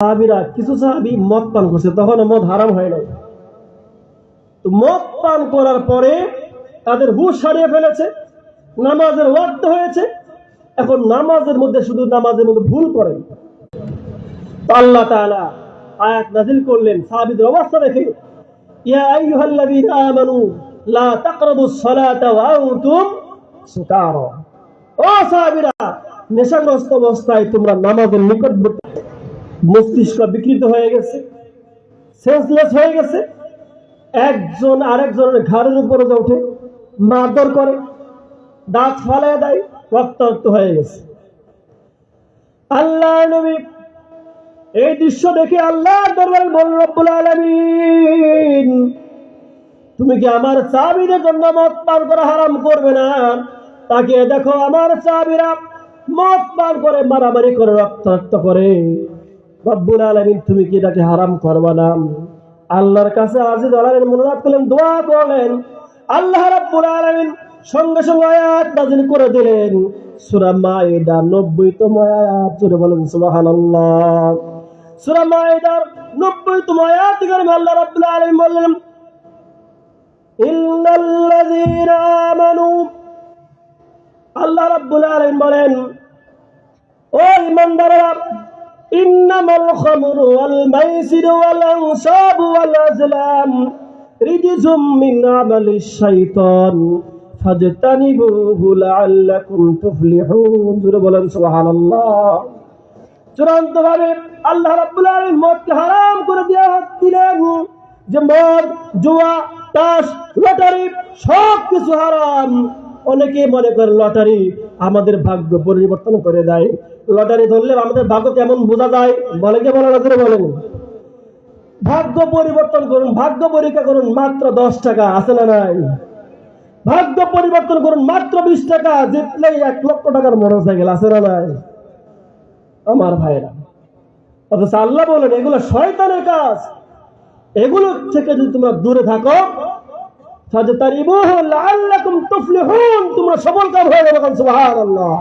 সাহাবিরা, কিছু সাহাবি মদ পান করছে, তখন মদ হারাম হয় নাই। তো মদ পান করার পরে তাদের হুশ ফেলেছে, নামাজের ওয়াক্ত হয়েছে। এখন নামাজের মধ্যে শুধু নামাজের মধ্যে ভুল করেন। আল্লাহ আয়াত নাজিল করলেন অবস্থা দেখে। ইয়া আমানু, লা সালাতা ওয়া আনতুম সুকারা। ও নেশাগ্রস্ত অবস্থায় তোমরা নামাজের নিকটবর্তী মস্তিষ্ক বিকৃত হয়ে গেছে সেন্সলেস হয়ে গেছে। একজন আরেকজনের ঘাড়ের উপরে ওঠে, মারধর করে, দাঁত ফালাই দেয়, রক্তাক্ত হয়ে গেছে। আল্লাহ নবী, এই দৃশ্য দেখে আল্লাহ দরবার বল রব্বুল আলামিন, তুমি কি আমার চাবিদের জন্য মদ পান করা হারাম করবে না? তাকে দেখো, আমার চাবিরা মদ পান করে, মারামারি করে, রক্তাক্ত করে। রব্বুল আলামিন, তুমি কি এটাকে হারাম করবা না? আল্লাহর কাছে মনোরাত করলেন, দোয়া করলেন। আল্লাহ রাব্বুল আলামিন সঙ্গে সঙ্গে আয়াত নাযিল করে দিলেন। সূরা মাইদা 90 তম আয়াত বলেন, সুবহানাল্লাহ। সূরা মাইদার 90 তম আয়াত থেকে আল্লাহ রাব্বুল আলামিন বললেন আল্লাহ রাব্বুল আলামিন বলেন, ও ইন্নামাল খামরু ওয়াল মাইসিরু ওয়াল আনসাবু ওয়াল আজলাম। রিজুম মিন আমালিশ শাইতান। ফাজতানিবুহু আল্লাহ রাব্বুল আলামিন মদকে হারাম করে দেওয়া যে মদ, জুয়া, তাস, লটারি সব কিছু হারাম। অনেকে মনে করে লটারি আমাদের ভাগ্য পরিবর্তন করে দেয়। লটারি ধরলে আমাদের ভাগ্য কেমন বোঝা যায়? বলে কে বলে না করে বলেন? ভাগ্য পরিবর্তন করুন, ভাগ্য পরীক্ষা করুন, মাত্র দশ টাকা, আছে না নাই? ভাগ্য পরিবর্তন করুন, মাত্র বিশ টাকা, জিতলেই এক লক্ষ টাকার মোটর সাইকেল আছে না নাই? আমার ভাইরা অথচ আল্লাহ বলেন, এগুলো শয়তানের কাজ। এগুলো থেকে যদি তোমরা দূরে থাকো তোমরা সফল কাম হয়ে যাবে সুবহানাল্লাহ।